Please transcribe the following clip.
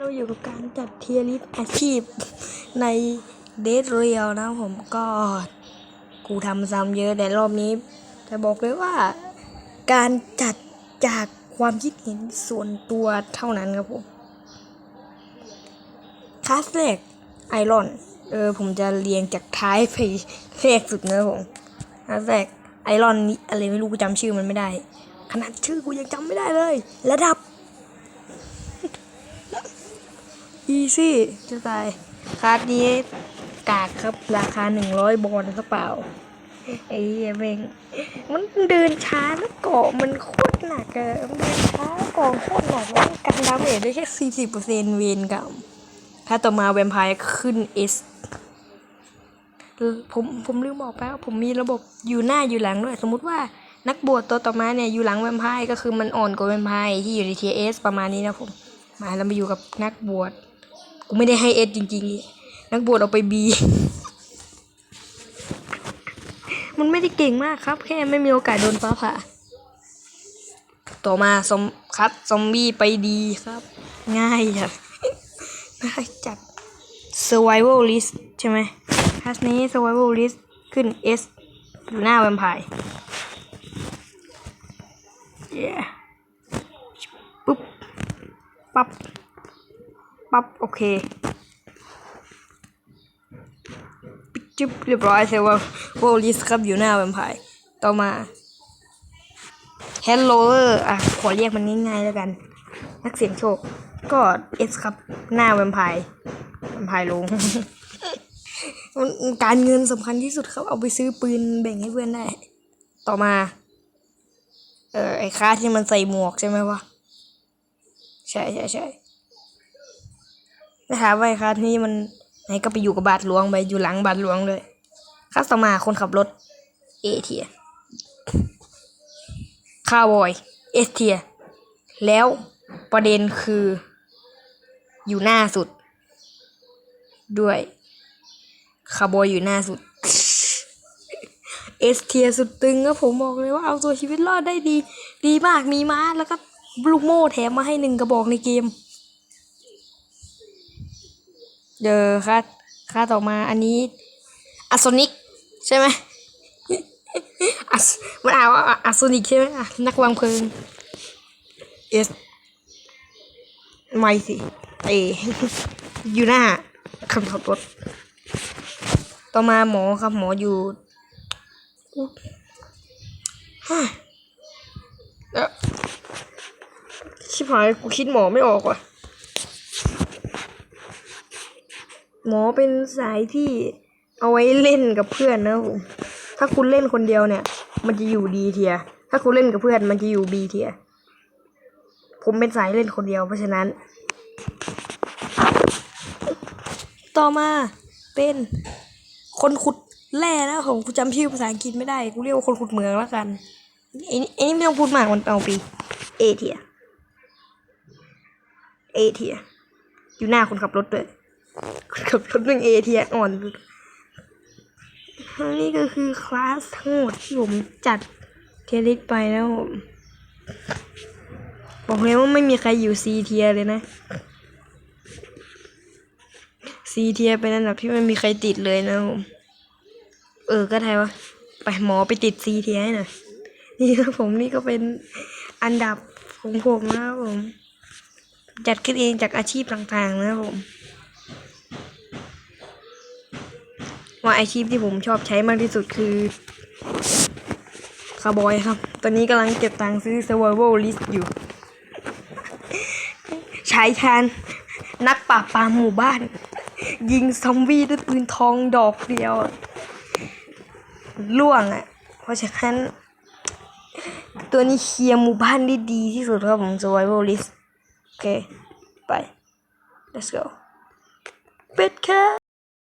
เราอยู่กับการจัดเทียริสอาชีพในเดทเรียลนะผมก็กูทำซ้ำเยอะแต่รอบนี้จะบอกเลยว่าการจัดจากความคิดเห็นส่วนตัวเท่านั้นครับผมคลาสแรกไอรอน เออ ผมจะเรียงจากท้ายไปแรกสุดนะผมคลาสแรกไอรอนนี่อะไรไม่รู้กูจำชื่อมันไม่ได้ ขนาดชื่อกูยังจำไม่ได้เลย ระดับ อีซี่จะตายคาร์ดนี้กากครับราคาหนึ่งร้อยบอลกระเป๋าไอ้เหี้ยแม่งมันเดินช้าแล้วเกาะมันโคตรหนักอะมันเดินช้าเกาะโคตรหนักแล้วกันดาเมจได้แค่สี่สิบเปอร์เซ็นต์เวนกับถ้าต่อมาแวมไพร์ขึ้นเอสผมผมลืมบอกไปว่าผมมีระบบอยู่หน้าอยู่หลังด้วย สมมุติว่านักบวชตัวต่อมาเนี่ยอยู่หลังแวมไพร์ก็คือมันอ่อนกว่าแวมไพร์ที่อยู่ในทีเอสประมาณนี้นะผมมาเรามาอยู่กับนักบวช กูไม่ได้ให้เอสจริงๆ นักบวชเอาไปบีมันไม่ได้เก่งมากครับ แค่ไม่มีโอกาสโดนฟ้าผ่า ต่อมาซอมคัดซอมบี้ไปดีครับ ง่ายจัดง่ายจัด survival list ใช่ไหมคัสนี้ survival list ขึ้น S อยู่หน้าแวมไพร์ yeah ปุ๊บ ปั๊บ ปั๊บโอเคปิดจึ๊บเรียบร้อยเซลว่าโวลิสครับอยู่หน้าแวมไพร์ต่อมา Hello อะ ขอเรียกมันง่ายๆแล้วกัน นักเสียงโชค ก็เอสครับหน้าแวมไพร์แวมไพร์ลงการเงินสำคัญที่สุดครับ เอาไปซื้อปืนแบ่งให้เพื่อนได้ ต่อมา เออไอ้ค่าที่มันใส่หมวกใช่ไหมวะ ใช่ใช่ใช่ นะคะไว้ครับนี่มันไหนก็ไปอยู่กับบาทหลวงไปอยู่หลังบาทหลวงเลยคัสตอมาคนขับรถเอเทียคาร์บอยเอสเทียแล้วประเด็นคืออยู่หน้าสุด ด้วยคาร์บอยอยู่หน้าสุดเอสเทียสุดตึงก็ผมบอกเลยว่าเอาตัวชีวิตรอดได้ดี ดีมากมีม้าแล้วก็ลูกโม่แถมมาให้หนึ่งกระบอกในเกม เดอค่าค่าต่อมาอันนี้อัสโซนิกใช่ไหมมันอ่านว่าอัสโซนิกใช่ไหมนักวางเพลิงเอสไม่สิเออยู่หน้าคำขับรถต่อมาหมอครับหมออยู่ฮ่าชิบหายกูคิดหมอไม่ออกว่ะ หมอเป็นสายที่เอาไว้เล่นกับเพื่อนนะครับผม ถ้าคุณเล่นคนเดียวเนี่ย มันจะอยู่ดีเทีย ถ้าคุณเล่นกับเพื่อนมันจะอยู่บีเทีย ผมเป็นสายเล่นคนเดียวเพราะฉะนั้น ต่อมาเป็นคนขุดแร่นะผมกูจำชื่อภาษาอังกฤษไม่ได้ กูเรียกว่าคนขุดเหมืองแล้วกันไอ้ไอ้นี่ไม่ต้องพูดมากมันเอาปีเอเทีย เอเทีย อยู่หน้าคนขับรถด้วย คนขับรถหนึ่งเอเทียอ่อนนี่ก็คือคลาสทั้งหมดที่ผมจัดเทียริสไปแล้วผมบอกเลยว่าไม่มีใครอยู่ซีเทียเลยนะซีเทียเป็นอันดับที่ไม่มีใครติดเลยนะผมเออก็ไทยวะไปหมอไปติดซีเทียให้หน่อยนี่ครับผมนี่ก็เป็นอันดับของผมนะครับผม จัดขึ้นเองจากอาชีพต่างๆนะครับผม ว่าอาชีพที่ผมชอบใช้มากที่สุดคือคาร์บอยครับ ตอนนี้กำลังเก็บตังค์ซื้อ survival list อยู่ ใช้แทนนักปราบปรามหมู่บ้าน ยิงซอมบี้ด้วยปืนทองดอกเดียว ล่วงอะ เพราะฉะนั้น ตัวนี้เคลียร์หมู่บ้านได้ดีที่สุดครับผม survival list โอเค ไป let's go เป็ดแคท